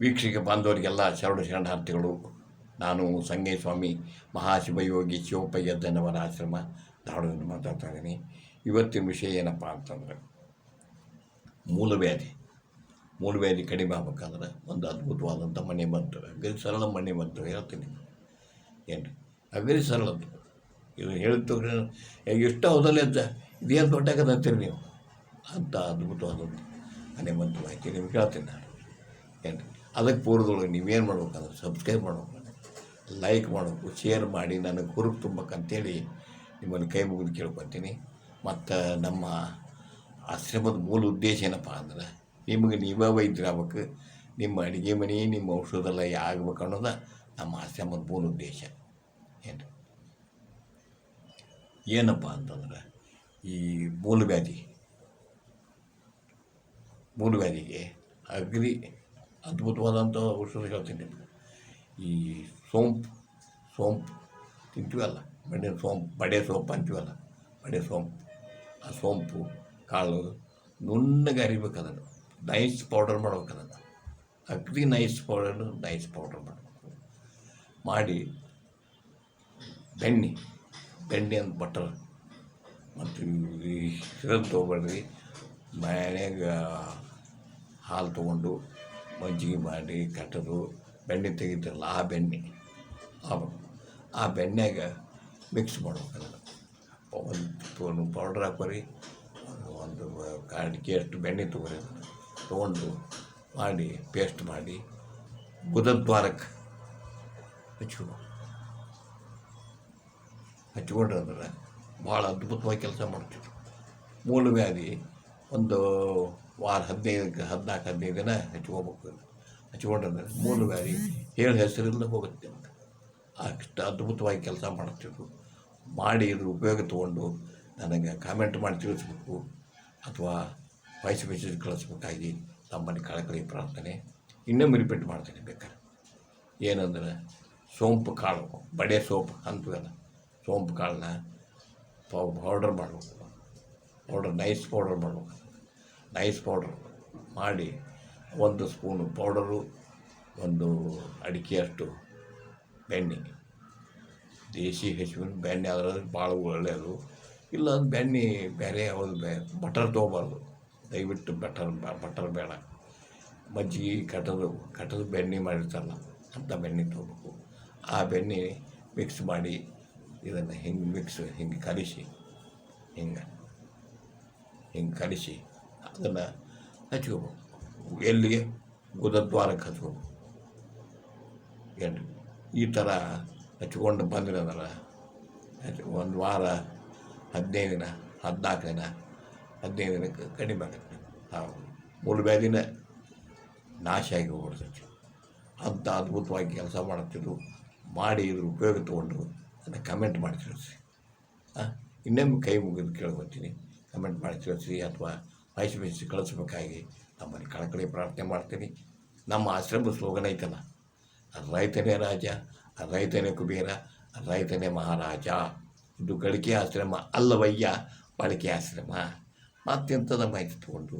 ವೀಕ್ಷಕ ಬಾಂಧವರಿಗೆಲ್ಲ ಶರಣ ಶರಣಾರ್ಥಿಗಳು, ನಾನು ಸಂಘೇ ಸ್ವಾಮಿ ಮಹಾಶಿವಯೋಗಿ ಶಿವಪ್ಪಯ್ಯದ್ದನವರ ಆಶ್ರಮ ಧಾರವಾಡದಿಂದ ಮಾತಾಡ್ತಾ ಇದ್ದೀನಿ. ಇವತ್ತಿನ ವಿಷಯ ಏನಪ್ಪ ಅಂತಂದ್ರೆ, ಮೂಲವ್ಯಾಧಿ. ಮೂಲವ್ಯಾಧಿ ಕಡಿಮೆ ಆಗ್ಬೇಕಾದ್ರೆ ಒಂದು ಅದ್ಭುತವಾದಂಥ ಮನೆ ಬಂತು ಅಗ್ರಿ ಸರಳ ಮನೆ ಬಂತು ಹೇಳ್ತೀನಿ ಏನು ಅಗ್ರಿ ಸರಳದ್ದು. ಇದು ಹೇಳಿದ ಎಷ್ಟು ಹೌದಲ್ಲ ಅಂತ ಇದೇನು ಅಂತೀರಿ ನೀವು? ಅಂಥ ಅದ್ಭುತವಾದಂಥ ಮನೆ ಬಂತು ಮಾಹಿತಿ ನಿಮ್ಗೆ ಹೇಳ್ತೀನಿ ನಾನು. ಏನು ಅದಕ್ಕೆ ಪೂರ್ವದೊಳಗೆ ನೀವೇನು ಮಾಡ್ಬೇಕಂದ್ರೆ ಸಬ್ಸ್ಕ್ರೈಬ್ ಮಾಡ್ಬೇಕು. ಲೈಕ್ ಮಾಡಬೇಕು ಶೇರ್ ಮಾಡಿ, ನನಗೆ ಹುರುಪು ತುಂಬಬೇಕಂತೇಳಿ ನಿಮ್ಮನ್ನು ಕೈ ಮುಗಿದು ಕೇಳ್ಕೊತೀನಿ. ಮತ್ತು ನಮ್ಮ ಆಶ್ರಮದ ಮೂಲ ಉದ್ದೇಶ ಏನಪ್ಪ ಅಂದ್ರೆ ನಿಮಗೆ ನೀವೇ ವೈದ್ಯರಾಗಬೇಕು. ನಿಮ್ಮ ಅಡುಗೆ ಮನೆ, ನಿಮ್ಮ ಔಷಧಲ್ಲ ಆಗ್ಬೇಕು ಅನ್ನೋದು ನಮ್ಮ ಆಶ್ರಮದ ಮೂಲ ಉದ್ದೇಶ. ಏನು ಏನಪ್ಪ ಅಂತಂದ್ರೆ ಈ ಮೂಲವ್ಯಾಧಿ ಮೂಲವ್ಯಾಧಿಗೆ ಅಗ್ರಿ ಅದ್ಭುತವಾದಂಥ ಔಷಧ ಹೇಳ್ತೀನಿ ನಿಮಗೆ. ಈ ಸೋಂಪು ಸೋಂಪು ತಿಂತೀವಲ್ಲ ಬಡೆ ಸೋಂಪು ಬಡೆ ಸೋಂಪು ಅಂತೀವಲ್ಲ ಬಡೆ ಸೋಂಪು. ಆ ಸೋಂಪು ಕಾಳು ನುಣ್ಣಗೆ ಅರಿಬೇಕು ಅದನ್ನು. ನೈಸ್ ಪೌಡರ್ ಮಾಡ್ಬೇಕು ಅದನ್ನು. ಅಗ್ರಿ ನೈಸ್ ಪೌಡರ್ ನೈಸ್ ಪೌಡರ್ ಮಾಡಬೇಕು. ಮಾಡಿ ಬೆಣ್ಣೆ ಬೆಣ್ಣೆ ಅಂತ ಬಟರ್. ಮತ್ತು ಈ ಸಿರಪ್ ತೊಗೊಬೇಡ್ರಿ ಮನೆಗೆ ಹಾಲು ತೊಗೊಂಡು ಮಜ್ಜಿಗೆ ಮಾಡಿ ಕಟ್ಟೋದು ಬೆಣ್ಣೆ ತೆಗಿತಾರಲ್ಲ ಆ ಬೆಣ್ಣೆ. ಆ ಆ ಬೆಣ್ಣೆಗೆ ಮಿಕ್ಸ್ ಮಾಡ್ಬೇಕಲ್ಲ ಒಂದು ಒಂದು ಪೌಡ್ರ್ ಹಾಕೋರಿ ಒಂದು ಕಾಡಿಗೆ ಅಷ್ಟು ಬೆಣ್ಣೆ ತೊಗೊರಿ ತೊಗೊಂಡು ಮಾಡಿ ಪೇಸ್ಟ್ ಮಾಡಿ ಬುಧದ್ವಾರಕ್ಕೆ ಹಚ್ಕೊಂಡು ಹಚ್ಕೊಂಡ್ರೆ ಅಂದ್ರೆ ಭಾಳ ಅದ್ಭುತವಾಗಿ ಕೆಲಸ ಮಾಡ್ತಿದ್ರು ಮೂಲವ್ಯಾಧಿ ಒಂದು ವಾರ ಹದಿನೈದು ಹದಿನಾಲ್ಕು, ಹದಿನೈದು ದಿನ ಹಚ್ಕೋಬೇಕು ಹಚ್ಕೊಂಡ್ರೆ ಮೂಲವ್ಯಾಧಿ ಹೇಳಿ ಹೆಸರಿಂದ ಹೋಗುತ್ತೆ ಅಷ್ಟು ಅದ್ಭುತವಾಗಿ ಕೆಲಸ ಮಾಡ್ತಿದ್ರು. ಮಾಡಿ ಇದ್ರ ಉಪಯೋಗ ತೊಗೊಂಡು ನನಗೆ ಕಾಮೆಂಟ್ ಮಾಡಿ ತಿಳಿಸ್ಬೇಕು ಅಥವಾ ವಾಯ್ಸ್ ಮೆಸೇಜ್ ಕಳಿಸ್ಬೇಕಾಗಿ ತಮ್ಮಲ್ಲಿ ಕಳಕಳಿ ಪ್ರಾರ್ಥನೆ ಇನ್ನೊಮ್ಮೆ ರಿಪೀಟ್ ಮಾಡ್ತೀನಿ ಬೇಕಾದ್ರೆ ಏನಂದ್ರೆ ಸೋಂಪು ಕಾಳು, ಬಡೆ ಸೋಂಪು ಅಂತೀವಲ್ಲ, ಸೋಂಪು ಕಾಳನ್ನ ಪೌಡರ್ ಮಾಡಬೇಕು. ಪೌಡರ್ ನೈಸ್ ಪೌಡರ್ ಮಾಡಬೇಕು. ನೈಸ್ ಪೌಡರ್ ಮಾಡಿ, ಒಂದು ಸ್ಪೂನು ಪೌಡರು ಒಂದು ಅಡಿಕೆಯಷ್ಟು ಬೆಣ್ಣೆ. ದೇಶಿ ಹಸುವಿನ ಬೆಣ್ಣೆ ಆದ್ರೆ ಭಾಳ ಒಳ್ಳೆಯದು. ಇಲ್ಲ ಬೆಣ್ಣೆ ಬೇರೆ ಯಾವುದು ಬೇ ಬಟರ್ ತೊಗೊಬಾರ್ದು. ದಯವಿಟ್ಟು ಬಟರ್ ಬಟರ್ ಬೇಡ. ಮಜ್ಜಿಗೆ ಕಟ್ಟದು ಕಟ್ಟದು ಬೆಣ್ಣೆ ಮಾಡಿರ್ತಾರಲ್ಲ ಅಂಥ ಬೆಣ್ಣೆ ತೊಗೋಬೇಕು. ಆ ಬೆಣ್ಣೆ ಮಿಕ್ಸ್ ಮಾಡಿ, ಇದನ್ನು ಹಿಂಗೆ ಮಿಕ್ಸ್ ಹಿಂಗೆ ಕಲಿಸಿ, ಹಿಂಗೆ ಹಿಂಗೆ ಕಲಿಸಿ. ಅದನ್ನು ಹಚ್ಕೋಬೇಕು ಎಲ್ಲಿಗೆ ಗುದದ್ವಾರಕ್ಕೆ ಹಚ್ಕೋಬೇಕು ಏನು ಈ ಥರ ಹಚ್ಕೊಂಡು ಬಂದಿರೋದಲ್ಲ ಒಂದು ವಾರ ಹದಿನೈದು ದಿನ, ಹದಿನಾಲ್ಕು ದಿನ, ಹದಿನೈದು ದಿನಕ್ಕೆ ಕಡಿಮೆ ಆಗುತ್ತೆ. ಆ ಮೂಲವ್ಯಾಧಿನ ನಾಶ ಆಗಿ ಹೋಗ್ಬಿಡ್ತೈತಿ ಅಂಥ ಅದ್ಭುತವಾಗಿ ಕೆಲಸ ಮಾಡುತ್ತಿದ್ದು, ಮಾಡಿ ಇದ್ರ ಉಪಯೋಗ ತೊಗೊಂಡು ಅದನ್ನು ಕಮೆಂಟ್ ಮಾಡಿ ತಿಳಿಸಿ. ಇನ್ನೊಮ್ಮೆ ಕೈ ಮುಗಿದು ಕೇಳ್ಕೊತೀನಿ. ಕಮೆಂಟ್ ಮಾಡಿ ತಿಳಿಸಿ ಅಥವಾ ಮೆಸೇಜ್ ಕಳಿಸ್ಬೇಕಾಗಿ ನಮ್ಮಲ್ಲಿ ಕಳಕಳಿ ಪ್ರಾರ್ಥನೆ ಮಾಡ್ತೀನಿ. ನಮ್ಮ ಆಶ್ರಮದ ಸ್ಲೋಗನ್ ಐತಲ್ಲ ರೈತನೇ ರಾಜ ರೈತನೇ ಕುಬೇರ ರೈತನೇ ಮಹಾರಾಜ. ಇದು ಗಳಿಕೆ ಆಶ್ರಮ ಅಲ್ಲವಯ್ಯ ಬಳಕೆ ಆಶ್ರಮ. ಮತ್ತೆಂಥದ ಮಾಹಿತಿ ತಗೊಂಡು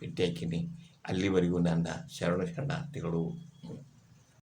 ಭೇಟಿ ಹಾಕಿನಿ ಅಲ್ಲಿವರೆಗೂ ನನ್ನ ಶರಣ ಶರಣಾರ್ಥಿಗಳು.